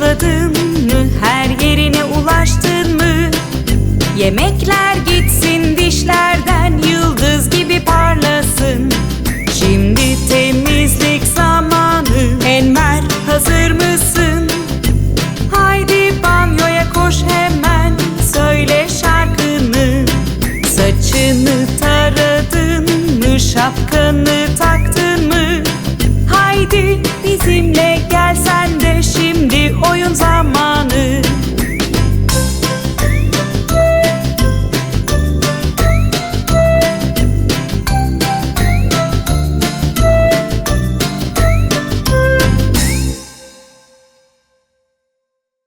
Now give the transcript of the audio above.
Fırçaladın mı? Her yerine ulaştın mı? Yemekler gitsin dişlerden Yıldız gibi parlasın Şimdi temizlik zamanı Enver hazır mısın? Haydi banyoya koş hemen Söyle şarkını Saçını taradın mı? Şapkanı taktın